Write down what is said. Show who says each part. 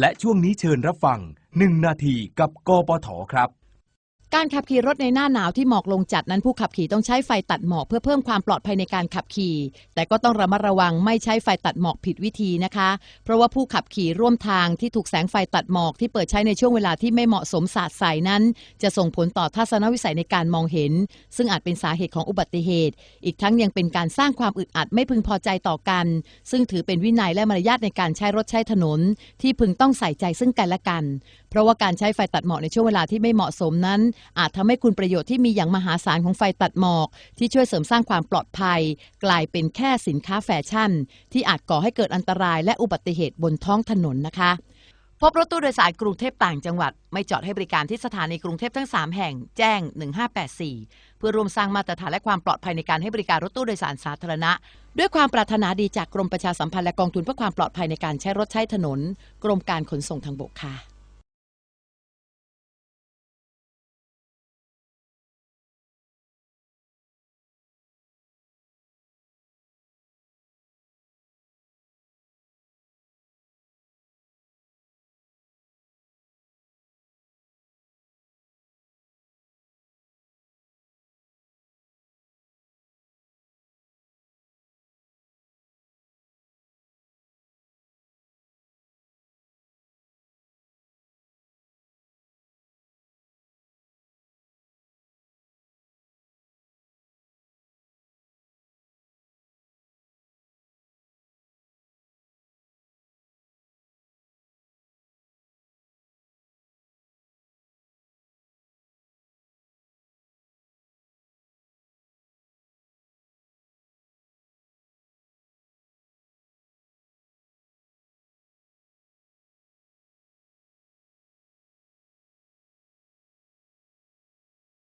Speaker 1: และช่วงนี้เชิญรับฟัง 1 นาทีกับกปทครับ
Speaker 2: การขับขี่รถในหน้าหนาวที่หมอกลงจัดนั้นผู้ขับขี่ต้องใช้ไฟตัดหมอกเพื่อเพิ่มความปลอดภัยในการขับขี่ แต่ก็ต้องระมัดระวังไม่ใช้ไฟตัดหมอกผิดวิธีนะคะ เพราะว่าผู้ขับขี่ร่วมทางที่ถูกแสงไฟตัดหมอกที่เปิดใช้ในช่วงเวลาที่ไม่เหมาะสมสาดใส่นั้น จะส่งผลต่อทัศนวิสัยในการมองเห็น ซึ่งอาจเป็นสาเหตุของอุบัติเหตุ อีกทั้งยังเป็นการสร้างความอึดอัดไม่พึงพอใจต่อกัน ซึ่งถือเป็นวินัยและมารยาทในการใช้รถใช้ถนน ที่พึงต้องใส่ใจซึ่งกันและกัน เพราะว่าการใช้ไฟตัดหมอกในช่วงเวลาที่ไม่เหมาะสมนั้นอาจทำให้คุณประโยชน์ที่มีอย่างมหาศาลของไฟตัดหมอก ที่ช่วยเสริมสร้างความปลอดภัย กลายเป็นแค่สินค้าแฟชั่น ที่อาจก่อให้เกิดอันตรายและอุบัติเหตุบนท้องถนนนะคะพบรถตู้โดยสารกรุงเทพต่างจังหวัด ไม่จอดให้บริการที่สถานีกรุงเทพทั้ง 3 แห่งแจ้ง 1584 เพื่อรวมสร้างมาตรฐานและความปลอดภัยในการให้บริการรถตู้โดยสารสาธารณะ ด้วยความปรารถนาดีจากกรมประชาสัมพันธ์และกองทุนเพื่อความปลอดภัยในการใช้รถใช้ถนน กรมการขนส่งทางบกค่ะ